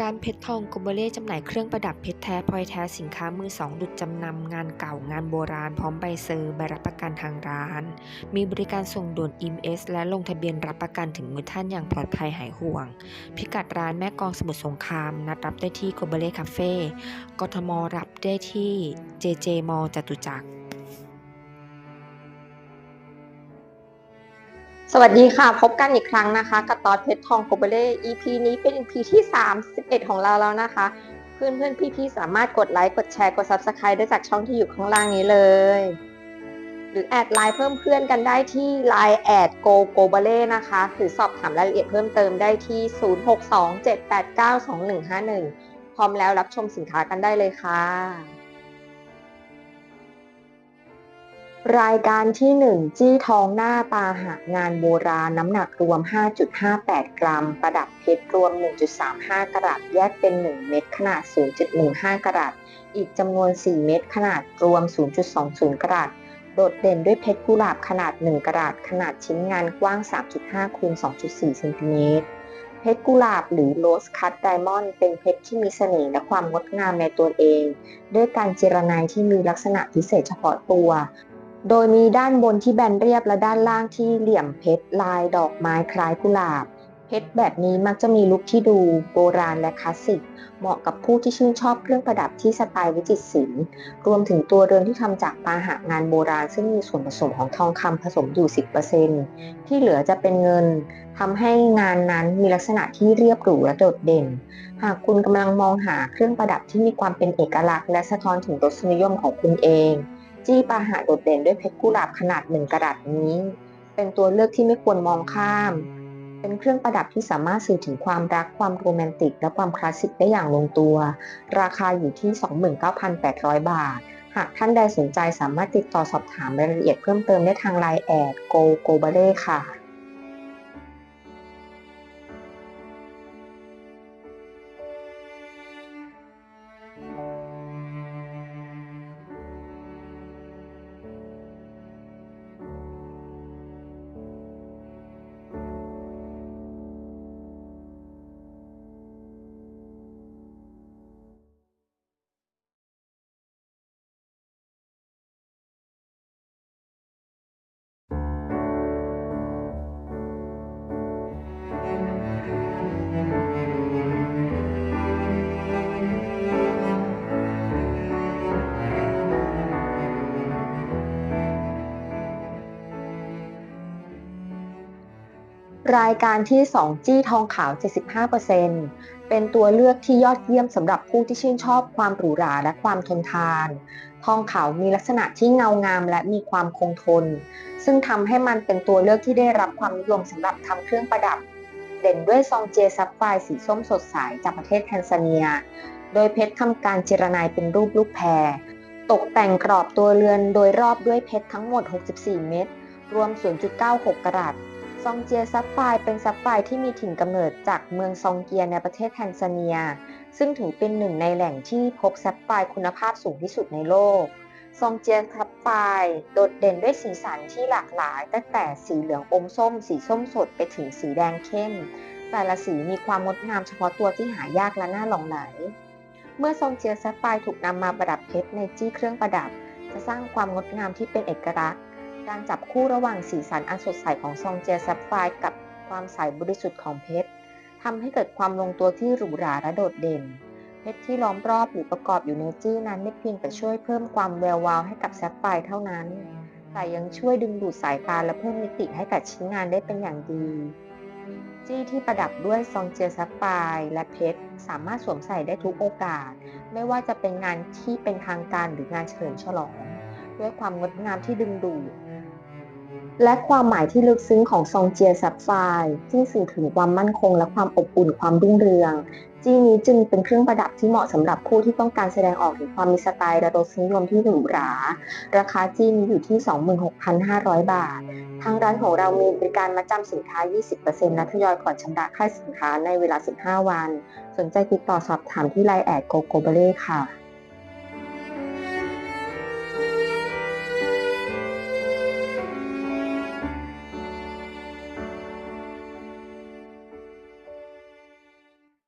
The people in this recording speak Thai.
ร้านเพชรทองโกโบเล่จำหน่ายเครื่องประดับเพชรแท้พลอยแท้สินค้ามือสองหลุดจำนำงานเก่างานโบราณพร้อมใบเซอร์ใบรับประกันทางร้าน มีบริการส่งด่วน EMS และลงทะเบียนรับประกันถึงมือท่านอย่างปลอดภัยหายห่วง พิกัดร้านแม่กองสมุทรสงคราม นัดรับได้ที่โกโบเล่คาเฟ่กทมรับได้ที่ JJ มอจตุจักร สวัสดีค่ะ พบกันอีกครั้งนะคะ กับตอดเพชรทองโกเบเล่ EP นี้เป็น EP ที่ 31 ของเราแล้วนะคะ เพื่อนเพื่อนๆพี่ๆสามารถกดไลค์ กดแชร์ กด Subscribe ได้จากช่องที่อยู่ข้างล่างนี้เลย หรือแอดไลน์เพิ่มเพื่อนกันได้ที่ Line แอด go g o b a l e นะคะ หรือสอบถามรายละเอียดเพิ่มเติมได้ที่ 0627892151 พร้อมแล้วรับชมสินค้ากันได้เลยค่ะ รายการที่ 1 จี้ทองหน้าปาหะงานโบราณน้ำหนักรวม 5.58 กรัม ประดับเพชรรวม 1.35 กรัตแยกเป็น 1 เม็ดขนาด 0.15 กรัตอีกจำนวน 4 เม็ดขนาดรวม 0.20 กรัตโดดเด่นด้วยเพชรกุหลาบขนาด 1 กรัตขนาดชิ้นงานกว้าง 3.5คูณ2.4เซนติเมตรเพชรกุหลาบหรือโรสคัตไดมอนด์เป็นเพชรที่มีเสน่ห์และความงดงามในตัวเอง ด้วยการเจรนายที่มีลักษณะพิเศษเฉพาะตัว โดยมีด้านบนที่แบนเรียบและด้านล่างที่เหลี่ยมเพชรลายดอกไม้คล้ายกุหลาบ เพชรแบบนี้มักจะมีลุคที่ดูโบราณและคลาสสิก เหมาะกับผู้ที่ชื่นชอบเครื่องประดับที่สไตล์วิจิตรศิลป์ รวมถึงตัวเรือนที่ทำจากปาหะงานโบราณ ซึ่งมีส่วนผสมของทองคำผสมอยู่ 10%ที่เหลือจะเป็นเงินทำให้งานนั้นมีลักษณะที่เรียบหรูและโดดเด่น หากคุณกำลังมองหาเครื่องประดับที่มีความเป็นเอกลักษณ์ และสะท้อนถึงรสนิยมของคุณเอง จี้ปาหะโดดเด่นด้วยเพชรกุหลาบขนาดหนึ่งกระดัษนี้ เป็นตัวเลือกที่ไม่ควรมองข้าม เป็นเครื่องประดับที่สามารถสื่อถึงความรักความโรแมนติก และความคลาสสิกได้อย่างลงตัว ราคาอยู่ที่ 29,800 บาท หากท่านใดสนใจสามารถติดต่อสอบถามรายละเอียดเพิ่มเติมได้ทางไลน์แอดโกโกเบเร่ค่ะ รายการที่ 2 จี้ทองขาว 75%เป็นตัวเลือกที่ยอดเยี่ยมสำหรับผู้ที่ชื่นชอบความหรูหราและความทนทาน ทองขาวมีลักษณะที่เงางามและมีความคงทน ซึ่งทำให้มันเป็นตัวเลือกที่ได้รับความนิยมสำหรับทำเครื่องประดับ เด่นด้วยซองเจซับไฟสีส้มสดใสจากประเทศแทนซาเนีย โดยเพชรทำการเจรนายเป็นรูปลูกแพร ตกแต่งกรอบตัวเรือนโดยรอบด้วยเพชรทั้งหมด 64 เม็ดรวม 0.96 กรัต ซองเจียซับไฟร์เป็นซับไฟร์ที่มีถิ่นกำเนิดจากเมืองซองเกียในประเทศแทนซาเนีย ซึ่งถือเป็นหนึ่งในแหล่งที่พบซับไฟร์คุณภาพสูงที่สุดในโลก ซองเจียซับไฟร์โดดเด่นด้วยสีสันที่หลากหลาย ตั้งแต่สีเหลืองอมส้ม สีส้มสดไปถึงสีแดงเข้ม แต่ละสีมีความงดงามเฉพาะตัวที่หายากและน่าหลงไหล เมื่อซองเจียซับไฟร์ถูกนำมาประดับเพชรในจี้เครื่องประดับ จะสร้างความงดงามที่เป็นเอกลักษณ์ การจับคู่ระหว่างสีสันอันสดใสของซองเจียซับไฟกับความใสบริสุทธิ์ของเพชรทำให้เกิดความลงตัวที่หรูหราและโดดเด่น เพชรที่ล้อมรอบหรือประกอบอยู่ในจี้นั้นไม่เพียงแต่ช่วยเพิ่มความแวววาวให้กับแซับไฟร์เท่านั้น แต่ยังช่วยดึงดูดสายตาและเพิ่มมิติให้กับชิ้นงานได้เป็นอย่างดี จี้ที่ประดับด้วยซองเจียซับไฟและเพชรสามารถสวมใส่ได้ทุกโอกาส ไม่ว่าจะเป็นงานที่เป็นทางการหรืองานเฉลิมฉลอง ด้วยความงดงามที่ดึงดูด และความหมายที่ลึกซึ้งของซองเจียซับไฟร์ที่สื่อถึงความมั่นคงและความอบอุ่นความรุ่งเรือง จี้นี้จึงเป็นเครื่องประดับที่เหมาะสำหรับผู้ที่ต้องการแสดงออกถึงความมีสไตล์และรสนิยมที่หรูหรา ราคาจี้นี้อยู่ที่ 26,500 บาท ทางร้านของเรามีบริการมาจำสินค้า 20%และทยอยผ่อนชำระค่าสินค้าในเวลา 15 วัน สนใจติดต่อสอบถามที่ไลน์แอดโกโกเบเล่ค่ะ